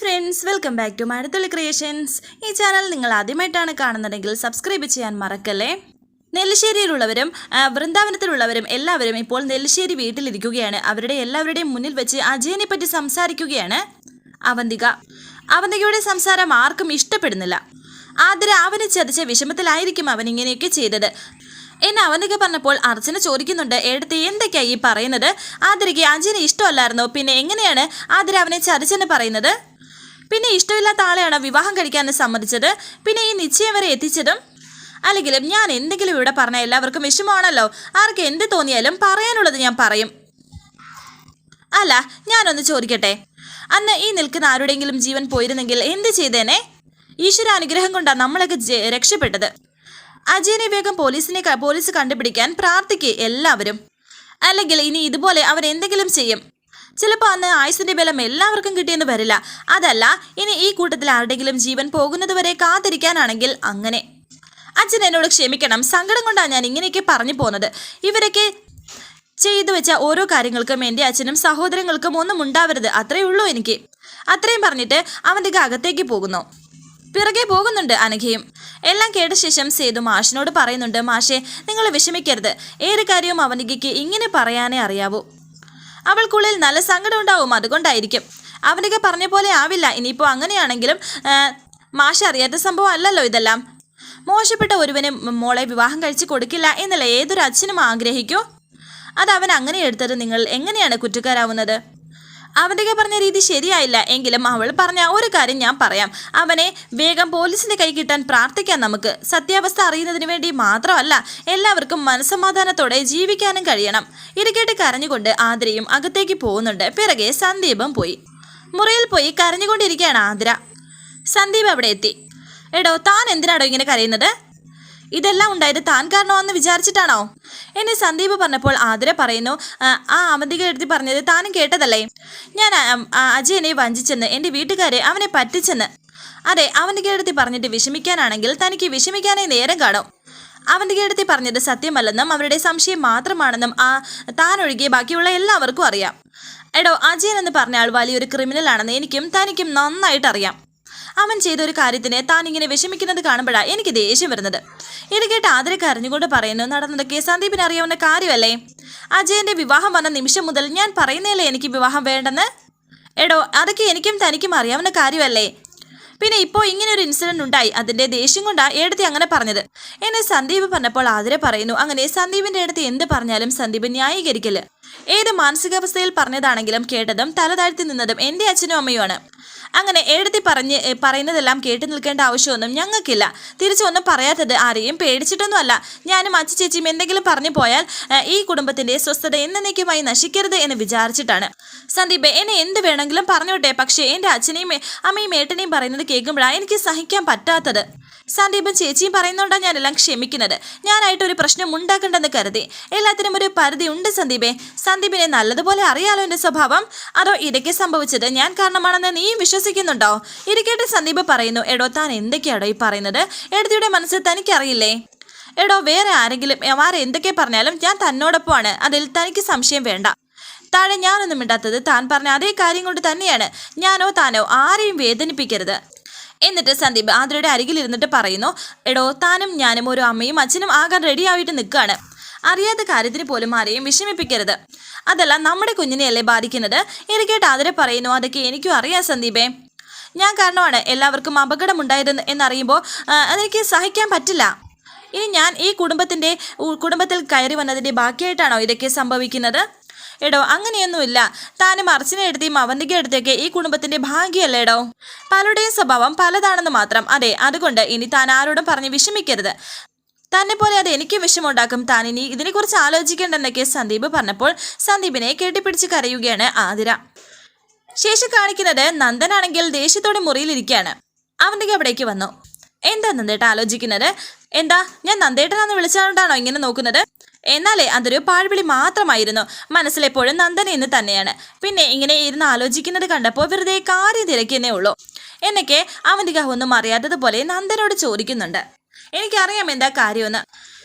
Friends welcome back to Mazhathulli creations ഈ channel നിങ്ങൾ ആദ്യമായിട്ടാണ് കാണുന്നുണ്ടെങ്കിൽ സബ്സ്ക്രൈബ് ചെയ്യാൻ മറക്കല്ലേ? നെല്ലിശ്ശേരിയിലുള്ളവരും വൃന്ദാവനത്തിലുള്ളവരും എല്ലാവരും ഇപ്പോൾ നെല്ലിശ്ശേരി വീട്ടിലിരിക്കുകയാണ്. അവരുടെ എല്ലാവരുടെയും മുന്നിൽ വെച്ച് അജയനെ പറ്റി സംസാരിക്കുകയാണ് അവന്തിക. അവന്തികയുടെ സംസാരം ആർക്കും ഇഷ്ടപ്പെടുന്നില്ല. ആദര അവനെ ചതിച്ച വിഷമത്തിലായിരിക്കും അവൻ ഇങ്ങനെയൊക്കെ ചെയ്തത്. എന്നെ അവന്തിക പറഞ്ഞപ്പോൾ അർച്ചന ചോദിക്കുന്നുണ്ട് എടുത്ത് എന്തൊക്കെയാ ഈ പറയുന്നത്? ആദരയ്ക്ക് അജയനെ ഇഷ്ടമല്ലായിരുന്നു? പിന്നെ എങ്ങനെയാണ് ആതിര അവനെ ചതിച്ചെന്ന് പറയുന്നത്? പിന്നെ ഇഷ്ടമില്ലാത്ത ആളെയാണ് വിവാഹം കഴിക്കാൻ സമ്മതിച്ചത്. പിന്നെ ഈ നിശ്ചയം വരെ എത്തിച്ചതും അല്ലെങ്കിലും ഞാൻ എന്തെങ്കിലും ഇവിടെ പറഞ്ഞ എല്ലാവർക്കും വിഷമമാണല്ലോ. ആർക്ക് എന്ത് തോന്നിയാലും പറയാനുള്ളത് ഞാൻ പറയും. അല്ല ഞാനൊന്ന് ചോദിക്കട്ടെ. അന്ന് ഈ നിൽക്കുന്ന ആരുടെയെങ്കിലും ജീവൻ പോയിരുന്നെങ്കിൽ എന്ത് ചെയ്തേനെ? ഈശ്വര അനുഗ്രഹം കൊണ്ടാണ് നമ്മളൊക്കെ രക്ഷപ്പെട്ടത്. അജയനെ വേഗം പോലീസിനെ പോലീസ് കണ്ടുപിടിക്കാൻ പ്രാർത്ഥിക്കുക എല്ലാവരും. അല്ലെങ്കിൽ ഇനി ഇതുപോലെ അവരെന്തെങ്കിലും ചെയ്യും. ചിലപ്പോൾ അന്ന് ആയുസിന്റെ ബലം എല്ലാവർക്കും കിട്ടിയെന്ന് വരില്ല. അതല്ല ഇനി ഈ കൂട്ടത്തിൽ ആരുടെങ്കിലും ജീവൻ പോകുന്നതുവരെ കാത്തിരിക്കാനാണെങ്കിൽ അങ്ങനെ. അച്ഛൻ എന്നോട് ക്ഷമിക്കണം. സങ്കടം കൊണ്ടാണ് ഞാൻ ഇങ്ങനെയൊക്കെ പറഞ്ഞു പോകുന്നത് ഇവരൊക്കെ ചെയ്തു വെച്ച ഓരോ കാര്യങ്ങൾക്കും എന്റെ അച്ഛനും സഹോദരങ്ങൾക്കും ഒന്നും ഉണ്ടാവരുത്. അത്രയേ ഉള്ളൂ എനിക്ക്. അത്രയും പറഞ്ഞിട്ട് അവന്റെ അകത്തേക്ക് പോകുന്നു. പിറകെ പോകുന്നുണ്ട് അനഘയും. എല്ലാം കേട്ട ശേഷം സേതു മാഷിനോട് പറയുന്നുണ്ട് മാഷെ നിങ്ങൾ വിഷമിക്കരുത്. ഏത് കാര്യവും അവനികയ്ക്ക് ഇങ്ങനെ പറയാനേ അറിയാവൂ. അവൾക്കുള്ളിൽ നല്ല സങ്കടം ഉണ്ടാവും. അതുകൊണ്ടായിരിക്കും. അവനൊക്കെ പറഞ്ഞ പോലെ ആവില്ല. ഇനിയിപ്പോൾ അങ്ങനെയാണെങ്കിലും മാഷ അറിയാത്ത സംഭവം അല്ലല്ലോ ഇതെല്ലാം. മോശപ്പെട്ട ഒരുവന് മോളെ വിവാഹം കഴിച്ചു കൊടുക്കില്ല എന്നല്ല ഏതൊരു അച്ഛനും ആഗ്രഹിക്കൂ? അത് അവൻ അങ്ങനെ എടുത്തത് നിങ്ങൾ എങ്ങനെയാണ് കുറ്റക്കാരാവുന്നത്? അവന്റെ പറഞ്ഞ രീതി ശരിയായില്ല. എങ്കിലും അവൾ പറഞ്ഞ ഒരു കാര്യം ഞാൻ പറയാം. അവനെ വേഗം പോലീസിന്റെ കൈ കിട്ടാൻ പ്രാർത്ഥിക്കാം നമുക്ക്. സത്യാവസ്ഥ അറിയുന്നതിന് വേണ്ടി മാത്രമല്ല എല്ലാവർക്കും മനസ്സമാധാനത്തോടെ ജീവിക്കാനും കഴിയണം. ഇരിക്കേട്ട് കരഞ്ഞുകൊണ്ട് ആതിരയും അകത്തേക്ക് പോകുന്നുണ്ട്. പിറകെ സന്ദീപം പോയി. മുറിയിൽ പോയി കരഞ്ഞുകൊണ്ടിരിക്കുകയാണ് ആതിര. സന്ദീപ് അവിടെ എത്തി. എടോ താൻ എന്തിനാടോ ഇങ്ങനെ കരയുന്നത്? ഇതെല്ലാം ഉണ്ടായത് താൻ കാരണമാണെന്ന് വിചാരിച്ചിട്ടാണോ? എന്നെ സന്ദീപ് പറഞ്ഞപ്പോൾ ആതിര പറയുന്നു "ആ, അവന്തിക എഴുതി പറഞ്ഞത് താനും കേട്ടതല്ലേ? ഞാൻ അജയനെ വഞ്ചിച്ചെന്ന് എന്റെ വീട്ടുകാരെ അവനെ പറ്റിച്ചെന്ന്. അതെ അവന്റെ കേടത്തി പറഞ്ഞിട്ട് വിഷമിക്കാനാണെങ്കിൽ തനിക്ക് വിഷമിക്കാനേ നേരം കാണും. അവന്റെ കേടത്തി പറഞ്ഞത് സത്യമല്ലെന്നും അവരുടെ സംശയം മാത്രമാണെന്നും ആ താൻ ഒഴികെ ബാക്കിയുള്ള എല്ലാവർക്കും അറിയാം. എടോ അജയൻ എന്ന് പറഞ്ഞ ആൾ വലിയൊരു ക്രിമിനൽ ആണെന്ന് എനിക്കും തനിക്കും നന്നായിട്ട് അറിയാം അവൻ ചെയ്ത ഒരു കാര്യത്തിന് താൻ ഇങ്ങനെ വിഷമിക്കുന്നത് കാണുമ്പോഴാണ് എനിക്ക് ദേഷ്യം വരുന്നത്. ഇത് കേട്ട് ആദരെ കരഞ്ഞുകൊണ്ട് പറയുന്നു നടന്നതൊക്കെ സന്ദീപിന് അറിയാവുന്ന കാര്യമല്ലേ? അജയന്റെ വിവാഹം വന്ന നിമിഷം മുതൽ ഞാൻ പറയുന്നതല്ലേ എനിക്ക് വിവാഹം വേണ്ടെന്ന്? എടോ അതൊക്കെ എനിക്കും തനിക്കും അറിയാവുന്ന കാര്യമല്ലേ? പിന്നെ ഇപ്പോൾ ഇങ്ങനെ ഒരു ഇൻസിഡന്റ് ഉണ്ടായി അതിന്റെ ദേഷ്യം കൊണ്ടാണ് എടുത്ത് അങ്ങനെ പറഞ്ഞത്. എന്നെ സന്ദീപ് പറഞ്ഞപ്പോൾ ആതിരെ പറയുന്നു അങ്ങനെ സന്ദീപിന്റെ അടുത്ത് എന്ത് പറഞ്ഞാലും സന്ദീപ് ന്യായീകരിക്കൽ. ഏത് മാനസികാവസ്ഥയിൽ പറഞ്ഞതാണെങ്കിലും കേട്ടതും തല താഴ്ത്തി നിന്നതും എന്റെ അച്ഛനും അമ്മയുമാണ്. അങ്ങനെ എഴുതി പറഞ്ഞ് പറയുന്നതെല്ലാം കേട്ട് നിൽക്കേണ്ട ആവശ്യമൊന്നും ഞങ്ങൾക്കില്ല. തിരിച്ചൊന്നും പറയാത്തത് ആരെയും പേടിച്ചിട്ടൊന്നുമല്ല. ഞാനും അച്ഛ ചേച്ചിയും എന്തെങ്കിലും പറഞ്ഞു പോയാൽ ഈ കുടുംബത്തിന്റെ സ്വസ്ഥത എന്നേക്കുമായി നശിക്കരുത് എന്ന് വിചാരിച്ചിട്ടാണ്. സന്ദീപ് എന്നെ എന്ത് വേണമെങ്കിലും പറഞ്ഞോട്ടെ. പക്ഷേ എന്റെ അച്ഛനെയും അമ്മയും ഏട്ടനെയും പറയുന്നത് കേൾക്കുമ്പോഴാണ് എനിക്ക് സഹിക്കാൻ പറ്റാത്തത്. സന്ദീപും ചേച്ചിയും പറയുന്നുണ്ടോ ഞാനെല്ലാം ക്ഷമിക്കുന്നത്. ഞാനായിട്ട് ഒരു പ്രശ്നം ഉണ്ടാക്കണ്ടെന്ന് കരുതി. എല്ലാത്തിനും ഒരു പരിധി ഉണ്ട് സന്ദീപേ. സന്ദീപിനെ നല്ലതുപോലെ അറിയാലോ എന്റെ സ്വഭാവം. അതോ ഇടയ്ക്ക് സംഭവിച്ചത് ഞാൻ കാരണമാണെന്ന് നീയും വിശ്വസിക്കുന്നുണ്ടോ? ഇരിക്കട്ടെ സന്ദീപ് പറയുന്നു. എടോ താൻ എന്തൊക്കെയാടോ ഈ പറയുന്നത്? എടതിയുടെ മനസ്സിൽ തനിക്കറിയില്ലേ? എടോ വേറെ ആരെങ്കിലും ആരെ എന്തൊക്കെ പറഞ്ഞാലും ഞാൻ തന്നോടൊപ്പമാണ്. അതിൽ തനിക്ക് സംശയം വേണ്ട. താഴെ ഞാനൊന്നും മിണ്ടാത്തത് താൻ പറഞ്ഞ അതേ കാര്യം കൊണ്ട് തന്നെയാണ്. ഞാനോ താനോ ആരെയും വേദനിപ്പിക്കരുത്. എന്നിട്ട് സന്ദീപ് ആതിരയുടെ അരികിൽ ഇരുന്നിട്ട് പറയുന്നു എടോ താനും ഞാനും ഒരു അമ്മയും അച്ഛനും ആകാൻ റെഡിയായിട്ട് നിൽക്കുകയാണ്. അറിയാത്ത കാര്യത്തിന് പോലും ആരെയും വിഷമിപ്പിക്കരുത്. അതല്ല നമ്മുടെ കുഞ്ഞിനെയല്ലേ ബാധിക്കുന്നത്? എനിക്കേട്ട് ആതിര പറയുന്നു അതൊക്കെ എനിക്കും അറിയാം സന്ദീപേ. ഞാൻ കാരണമാണ് എല്ലാവർക്കും അപകടമുണ്ടായത് എന്നറിയുമ്പോൾ ആ, അതെനിക്ക് സഹിക്കാൻ പറ്റില്ല. ഇനി ഞാൻ ഈ കുടുംബത്തിന്റെ കുടുംബത്തിൽ കയറി വന്നതിന്റെ ബാക്കിയായിട്ടാണോ ഇതൊക്കെ സംഭവിക്കുന്നത്? എടോ അങ്ങനെയൊന്നുമില്ല. താനും അർച്ചന എടുത്തിയും അവന്തിക എടുത്തേക്ക് ഈ കുടുംബത്തിന്റെ ഭാഗ്യമല്ലേടോ പലരുടെയും സ്വഭാവം പലതാണെന്ന് മാത്രം. അതെ അതുകൊണ്ട് ഇനി താൻ ആരോടും പറഞ്ഞ് വിഷമിക്കരുത്. തന്നെ പോലെ അത് എനിക്ക് വിഷമുണ്ടാക്കും താൻ ഇനി ഇതിനെക്കുറിച്ച് ആലോചിക്കേണ്ടെന്നൊക്കെ സന്ദീപ് പറഞ്ഞപ്പോൾ സന്ദീപിനെ കെട്ടിപ്പിടിച്ച് കരയുകയാണ് ആതിര. ശേഷം കാണിക്കുന്നത് നന്ദനാണെങ്കിൽ ദേഷ്യത്തോടെ മുറിയിലിരിക്കുകയാണ്. അവന്റെ അവിടേക്ക് വന്നു. എന്താ നന്ദേട്ട ആലോചിക്കുന്നത്? എന്താ ഞാൻ നന്ദേട്ടനാന്ന് വിളിച്ചുകൊണ്ടാണോ ഇങ്ങനെ നോക്കുന്നത്? എന്നാലേ അതൊരു പാഴ്വിളി മാത്രമായിരുന്നു. മനസ്സിലെപ്പോഴും നന്ദൻ എന്ന് തന്നെയാണ്. പിന്നെ ഇങ്ങനെ ഇരുന്ന് ആലോചിക്കുന്നത് കണ്ടപ്പോൾ വെറുതെ കാര്യം തിരക്കുന്നേ ഉള്ളൂ. എന്നൊക്കെ അവന്റെ ഒന്നും അറിയാത്തതുപോലെ നന്ദനോട് ചോദിക്കുന്നുണ്ട്. എനിക്കറിയാം എന്താ കാര്യമെന്ന്.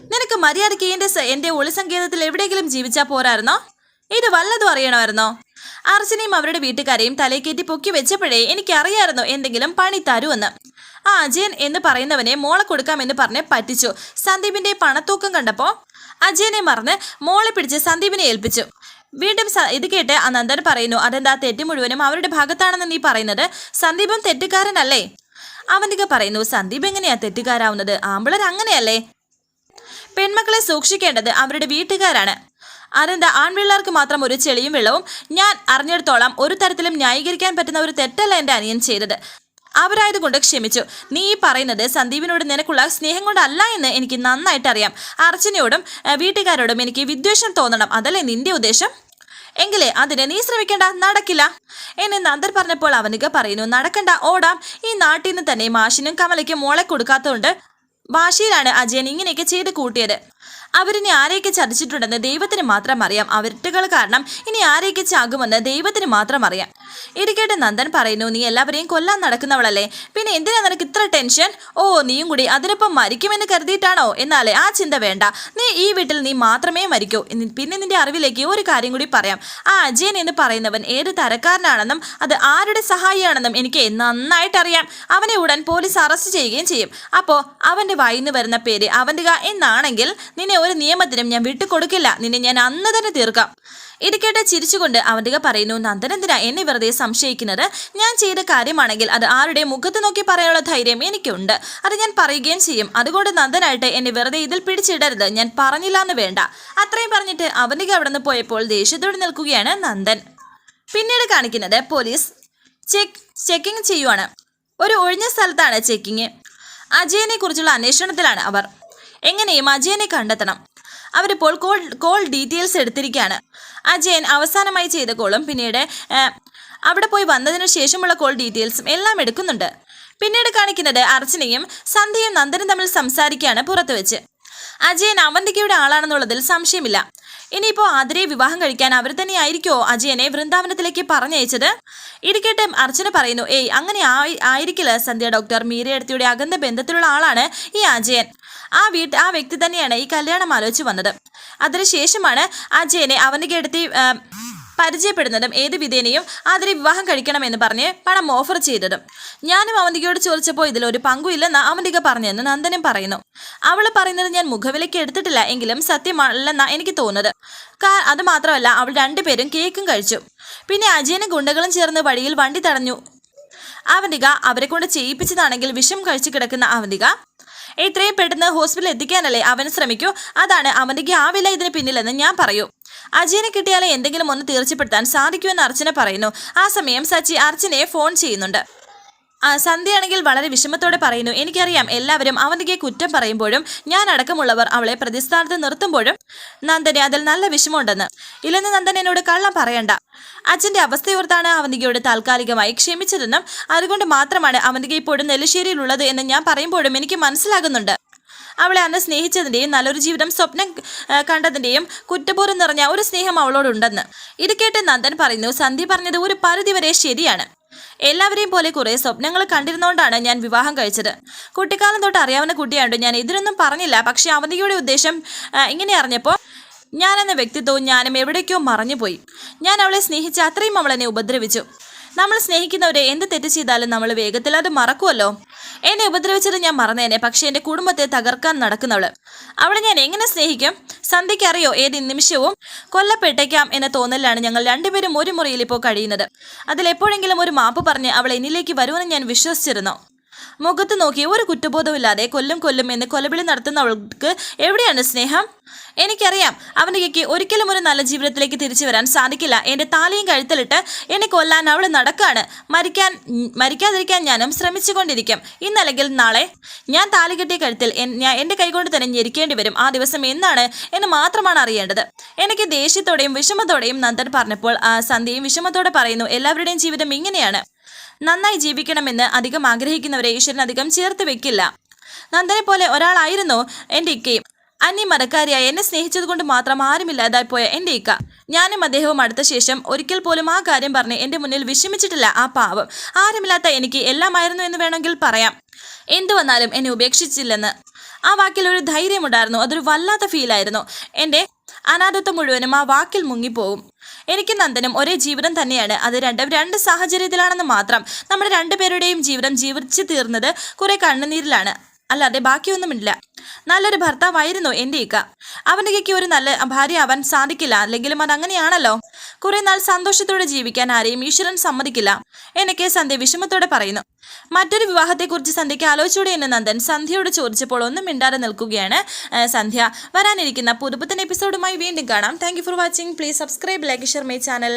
നിനക്ക് മര്യാദയ്ക്ക് എന്റെ എന്റെ ഒളിസങ്കേതത്തിൽ എവിടെയെങ്കിലും ജീവിച്ചാൽ പോരായിരുന്നോ? ഇത് വല്ലതും അറിയണമായിരുന്നോ? അർച്ചനയും അവരുടെ വീട്ടുകാരെയും തലയ്ക്കേറ്റി പൊക്കി വെച്ചപ്പോഴേ എനിക്കറിയായിരുന്നു എന്തെങ്കിലും പണി തരുമെന്ന്. ആ അജയൻ എന്ന് പറയുന്നവനെ മോളെ കൊടുക്കാമെന്ന് പറഞ്ഞ് പറ്റിച്ചു. സന്ദീപിന്റെ പണത്തൂക്കം കണ്ടപ്പോ അജയനെ മറന്ന് മോളെ പിടിച്ച് സന്ദീപിനെ ഏൽപ്പിച്ചു. വീണ്ടും ഇത് കേട്ട് അനന്തൻ പറയുന്നു അതെന്താ തെറ്റ് മുഴുവനും അവരുടെ ഭാഗത്താണെന്ന് നീ പറയുന്നത്? സന്ദീപം തെറ്റുകാരനല്ലേ? അവന്തിക പറയുന്നു സന്ദീപ് എങ്ങനെയാ തെറ്റുകാരാവുന്നത്? ആമ്പിളർ അങ്ങനെയല്ലേ? പെൺമക്കളെ സൂക്ഷിക്കേണ്ടത് അവരുടെ വീട്ടുകാരാണ്. അതെന്താ ആൺപിള്ളേർക്ക് മാത്രം ഒരു ചെളിയും വെള്ളവും ഞാൻ അറിഞ്ഞിടത്തോളം ഒരു തരത്തിലും ന്യായീകരിക്കാൻ പറ്റുന്ന ഒരു തെറ്റല്ല എന്റെ അനിയൻ ചെയ്തത്. അവരായതുകൊണ്ട് ക്ഷമിച്ചു. നീ പറയുന്നത് സന്ദീപിനോട് നിനക്കുള്ള സ്നേഹം കൊണ്ടല്ല എന്ന് എനിക്ക് നന്നായിട്ട് അറിയാം. അർച്ചനയോടും വീട്ടുകാരോടും എനിക്ക് വിദ്വേഷം തോന്നണം. അതല്ലേ നിന്റെ ഉദ്ദേശം? എങ്കിലേ അതിനെ നീ ശ്രമിക്കേണ്ട. നടക്കില്ല. എന്നെ നന്ദർ പറഞ്ഞപ്പോൾ അവനിക പറയുന്നു. നടക്കണ്ട ഓടാം. ഈ നാട്ടിൽ നിന്ന് തന്നെ മാഷിനും കമലയ്ക്കും മോളെ കൊടുക്കാത്തതുകൊണ്ട് ഭാഷയിലാണ് അജയൻ ഇങ്ങനെയൊക്കെ ചെയ്ത് കൂട്ടിയത്. അവരിനി ആരെയൊക്കെ ചതിച്ചിട്ടുണ്ടെന്ന് ദൈവത്തിന് മാത്രം അറിയാം. അവരുട്ടുകൾ കാരണം ഇനി ആരെയൊക്കെ ചാകുമെന്ന് ദൈവത്തിന് മാത്രം അറിയാം. ഇരിക്കട്ടെ നന്ദൻ പറയുന്നു നീ എല്ലാവരെയും കൊല്ലാൻ നടക്കുന്നവളല്ലേ? പിന്നെ എന്തിനാ നിനക്ക് ഇത്ര ടെൻഷൻ? ഓ നീയും കൂടി അതിനൊപ്പം മരിക്കുമെന്ന് കരുതിയിട്ടാണോ? എന്നാലേ ആ ചിന്ത വേണ്ട. നീ ഈ വീട്ടിൽ നീ മാത്രമേ മരിക്കൂ. പിന്നെ നിന്റെ അറിവിലേക്ക് ഒരു കാര്യം കൂടി പറയാം. ആ അജയൻ എന്ന് പറയുന്നവൻ ഏത് തരക്കാരനാണെന്നും അത് ആരുടെ സഹായിയാണെന്നും എനിക്ക് നന്നായിട്ട് അറിയാം അവനെ ഉടൻ പോലീസ് അറസ്റ്റ് ചെയ്യുകയും ചെയ്യും. അപ്പോൾ അവന്റെ വായിന്ന് വരുന്ന പേര് അവന്റെ എന്നാണെങ്കിൽ നിന്നെ ഒരു നിയമത്തിനും ഞാൻ വിട്ടുകൊടുക്കില്ല. നിന്നെ ഞാൻ അന്ന് തന്നെ തീർക്കാം. ഇരിക്കട്ടെ ചിരിച്ചുകൊണ്ട് അവന്തിക പറയുന്നു നന്ദൻ എന്തിനാ എന്നെ വെറുതെ സംശയിക്കുന്നത്? ഞാൻ ചെയ്ത കാര്യമാണെങ്കിൽ അത് ആരുടെ മുഖത്ത് നോക്കി പറയാനുള്ള ധൈര്യം എനിക്കുണ്ട്. അത് ഞാൻ പറയുകയും ചെയ്യും. അതുകൊണ്ട് നന്ദനായിട്ട് എന്നെ വെറുതെ ഇതിൽ പിടിച്ചിടരുത്. ഞാൻ പറഞ്ഞില്ല എന്ന് വേണ്ട. അത്രയും പറഞ്ഞിട്ട് അവന്തിക അവിടെ നിന്ന് പോയപ്പോൾ ദേഷ്യത്തോടെ നിൽക്കുകയാണ് നന്ദൻ. പിന്നീട് കാണിക്കുന്നത് പോലീസ് ചെക്ക് ചെക്കിംഗ് ചെയ്യുവാണ്. ഒരു ഒഴിഞ്ഞ സ്ഥലത്താണ് ചെക്കിങ്. അജയനെ കുറിച്ചുള്ള അന്വേഷണത്തിലാണ് അവർ. എങ്ങനെയും അജയനെ കണ്ടെത്തണം. അവരിപ്പോൾ കോൾ കോൾ ഡീറ്റെയിൽസ് എടുത്തിരിക്കുകയാണ്. അജയൻ അവസാനമായി ചെയ്ത കോളും പിന്നീട് അവിടെ പോയി വന്നതിന് ശേഷമുള്ള കോൾ ഡീറ്റെയിൽസും എല്ലാം എടുക്കുന്നുണ്ട്. പിന്നീട് കാണിക്കുന്നത് അർച്ചനയും സന്ധ്യയും നന്ദനും തമ്മിൽ സംസാരിക്കുകയാണ് പുറത്തു വെച്ച്. അജയൻ അവന്തികയുടെ ആളാണെന്നുള്ളതിൽ സംശയമില്ല. ഇനിയിപ്പോൾ ആതിരയെ വിവാഹം കഴിക്കാൻ അവർ തന്നെയായിരിക്കോ അജയനെ വൃന്ദാവനത്തിലേക്ക് പറഞ്ഞയച്ചത്? ഇരിക്കട്ടെ അർച്ചന പറയുന്നു ഏയ് അങ്ങനെ ആയി- ആയിരിക്കില്ല. സന്ധ്യ ഡോക്ടർ മീരയടുത്തിയുടെ അകന്ന ബന്ധത്തിലുള്ള ആളാണ് ഈ അജയൻ. ആ വീട്ട് ആ വ്യക്തി തന്നെയാണ് ഈ കല്യാണം ആലോചിച്ച് വന്നത്. അതിനുശേഷമാണ് അജയനെ അവന്റെ അടുത്ത് പരിചയപ്പെടുന്നതും ഏത് വിധേനയും ആതിരെ വിവാഹം കഴിക്കണമെന്ന് പറഞ്ഞ് പണം ഓഫർ ചെയ്തതും. ഞാനും അവന്തികയോട് ചോദിച്ചപ്പോൾ ഇതിലൊരു പങ്കുമില്ലെന്ന് അവന്തിക പറഞ്ഞെന്ന് നന്ദനും പറയുന്നു. അവൾ പറയുന്നത് ഞാൻ മുഖവിലേക്ക് എടുത്തിട്ടില്ല എങ്കിലും സത്യമല്ലെന്നാണ് എനിക്ക് തോന്നുന്നത്. അത് മാത്രമല്ല അവൾ രണ്ടുപേരും കേക്കും കഴിച്ചു. പിന്നെ അജയനും ഗുണ്ടകളും ചേർന്ന് വഴിയിൽ വണ്ടി തടഞ്ഞു. അവന്തിക അവരെ കൊണ്ട് ചെയ്യിപ്പിച്ചതാണെങ്കിൽ വിഷം കഴിച്ചു കിടക്കുന്ന അവന്തിക എത്രയും പെട്ടെന്ന് ഹോസ്പിറ്റലിൽ എത്തിക്കാനല്ലേ അവൻ ശ്രമിക്കൂ? അതാണ് അവന്റെ ആവില്ല ഇതിന് പിന്നിലെന്ന് ഞാൻ പറയൂ. അജയനെ കിട്ടിയാലേ എന്തെങ്കിലും ഒന്ന് തീർച്ചപ്പെടുത്താൻ സാധിക്കുമെന്ന് അർച്ചന പറയുന്നു. ആ സമയം സച്ചി അർച്ചനയെ ഫോൺ ചെയ്യുന്നുണ്ട്. സന്ധ്യയാണെങ്കിൽ വളരെ വിഷമത്തോടെ പറയുന്നു എനിക്കറിയാം എല്ലാവരും അവന്തികയെ കുറ്റം പറയുമ്പോഴും ഞാൻ അടക്കമുള്ളവർ അവളെ പ്രതിസ്ഥാനത്ത് നിർത്തുമ്പോഴും നന്ദനെ അതിൽ നല്ല വിഷമമുണ്ടെന്ന്. ഇല്ലെന്ന് നന്ദൻ എന്നോട് കള്ളം പറയണ്ട. അച്ഛന്റെ അവസ്ഥയോർത്താണ് അവന്തികയോട് താൽക്കാലികമായി ക്ഷമിച്ചതെന്നും അതുകൊണ്ട് മാത്രമാണ് അവന്തിക ഇപ്പോഴും നെല്ലിശ്ശേരിയിലുള്ളത് എന്ന് ഞാൻ പറയുമ്പോഴും എനിക്ക് മനസ്സിലാകുന്നുണ്ട്. അവളെ അന്ന് സ്നേഹിച്ചതിന്റെയും നല്ലൊരു ജീവിതം സ്വപ്നം കണ്ടതിന്റെയും കുറ്റബോധം നിറഞ്ഞ ഒരു സ്നേഹം അവളോടുണ്ടെന്ന്. ഇത് കേട്ട് നന്ദൻ പറയുന്നു സന്ധ്യ പറഞ്ഞത് ഒരു പരിധിവരെ ശരിയാണ്. എല്ലാവരെയും പോലെ കുറെ സ്വപ്നങ്ങൾ കണ്ടിരുന്നോണ്ടാണ് ഞാൻ വിവാഹം കഴിച്ചത്. കുട്ടിക്കാലം തൊട്ട് അറിയാവുന്ന കുട്ടിയായിട്ട് ഞാൻ ഇതിനൊന്നും പറഞ്ഞില്ല. പക്ഷെ അവധിയുടെ ഉദ്ദേശം ഇങ്ങനെ അറിഞ്ഞപ്പോൾ ഞാനെന്ന വ്യക്തിത്വവും ഞാനും എവിടേക്കോ മറഞ്ഞുപോയി. ഞാൻ അവളെ സ്നേഹിച്ച അത്രയും അവളെന്നെ ഉപദ്രവിച്ചു. നമ്മൾ സ്നേഹിക്കുന്നവരെ എന്ത് തെറ്റ് ചെയ്താലും നമ്മൾ വേഗത്തിൽ അത് മറക്കുമല്ലോ എന്നെ ഉപദ്രവിച്ചത് ഞാൻ മറന്നേനെ. പക്ഷെ എന്റെ കുടുംബത്തെ തകർക്കാൻ നടക്കുന്നവൾ. അവളെ ഞാൻ എങ്ങനെ സ്നേഹിക്കും? സന്ധ്യക്കറിയോ ഏത് നിമിഷവും കൊല്ലപ്പെട്ടേക്കാം എന്ന തോന്നലാണ് ഞങ്ങൾ രണ്ടുപേരും ഒരു മുറിയിൽ ഇപ്പോൾ കഴിയുന്നത്. അതിൽ എപ്പോഴെങ്കിലും ഒരു മാപ്പ് പറഞ്ഞ് അവൾ എന്നിലേക്ക് വരുമെന്ന് ഞാൻ വിശ്വസിച്ചിരുന്നു. മുഖത്ത് നോക്കി ഒരു കുറ്റബോധമില്ലാതെ കൊല്ലും കൊല്ലും എന്ന് കൊലവിളി നടത്തുന്നവൾക്ക് എവിടെയാണ് സ്നേഹം? എനിക്കറിയാം അവനിക്ക് ഒരിക്കലും ഒരു നല്ല ജീവിതത്തിലേക്ക് തിരിച്ചു വരാൻ സാധിക്കില്ല. എന്റെ താലിയും കഴുത്തിലിട്ട് എന്നെ കൊല്ലാൻ അവൾ നടക്കാണ്. മരിക്കാൻ മരിക്കാതിരിക്കാൻ ഞാനും ശ്രമിച്ചുകൊണ്ടിരിക്കും. ഇന്നല്ലെങ്കിൽ നാളെ ഞാൻ താലി കെട്ടിയ കഴുത്തിൽ ഞാൻ എന്റെ കൈകൊണ്ട് തന്നെ ഞെരിക്കേണ്ടി വരും. ആ ദിവസം എന്നാണ് എന്ന് മാത്രമാണ് അറിയേണ്ടത്. എനിക്ക് ദേഷ്യത്തോടെയും വിഷമത്തോടെയും നന്ദൻ പറഞ്ഞപ്പോൾ ആ സന്ധ്യയും വിഷമത്തോടെ പറയുന്നു എല്ലാവരുടെയും ജീവിതം ഇങ്ങനെയാണ്. നന്നായി ജീവിക്കണമെന്ന് അധികം ആഗ്രഹിക്കുന്നവരെ ഈശ്വരൻ അധികം ചേർത്ത് വെക്കില്ല. നന്ദനെ പോലെ ഒരാളായിരുന്നു എന്റെ ഇക്കയും അന്യ മതക്കാരിയായ എന്നെ സ്നേഹിച്ചതുകൊണ്ട് മാത്രം ആരുമില്ലാതായി പോയ എന്റെ ഇക്ക. ഞാനും അദ്ദേഹവും അടുത്ത ശേഷം ഒരിക്കൽ പോലും ആ കാര്യം പറഞ്ഞ് എന്റെ മുന്നിൽ വിഷമിച്ചിട്ടില്ല ആ പാവം. ആരുമില്ലാത്ത എനിക്ക് എല്ലാമായിരുന്നു എന്ന് വേണമെങ്കിൽ പറയാം. എന്തു വന്നാലും എന്നെ ഉപേക്ഷിച്ചില്ലെന്ന്. ആ വാക്കിൽ ഒരു ധൈര്യമുണ്ടായിരുന്നു. അതൊരു വല്ലാത്ത ഫീലായിരുന്നു എന്റെ അനാഥത്വം മുഴുവനും ആ വാക്കിൽ മുങ്ങിപ്പോവും. എനിക്കും നന്ദനും ഒരേ ജീവിതം തന്നെയാണ്. അത് രണ്ടും രണ്ട് സാഹചര്യത്തിലാണെന്ന് മാത്രം. നമ്മുടെ രണ്ടുപേരുടെയും ജീവിതം ജീവിച്ചു തീർന്നത് കുറെ കണ്ണുനീരിലാണ്. അല്ലാതെ ബാക്കിയൊന്നുമില്ല നല്ലൊരു ഭർത്താവായിരുന്നു എന്റെ ഇക്ക അവന്റെ ഒരു നല്ല ഭാര്യ ആവാൻ സാധിക്കില്ല. അല്ലെങ്കിലും അത് അങ്ങനെയാണല്ലോ. കുറെ നാൾ സന്തോഷത്തോടെ ജീവിക്കാൻ ആരെയും ഈശ്വരൻ സമ്മതിക്കില്ല. എനിക്ക് സന്ധ്യ വിഷമത്തോടെ പറയുന്നു. മറ്റൊരു വിവാഹത്തെക്കുറിച്ച് സന്ധ്യയ്ക്ക് ആലോചിച്ചൂടെ എന്ന് നന്ദൻ സന്ധ്യയോട് ചോദിച്ചപ്പോൾ ഒന്നും മിണ്ടാതെ നിൽക്കുകയാണ്. സന്ധ്യ വരാനിരിക്കുന്ന പുതുപുത്തൻ എപ്പിസോഡുമായി വീണ്ടും കാണാം. Thank for watching please subscribe like share my channel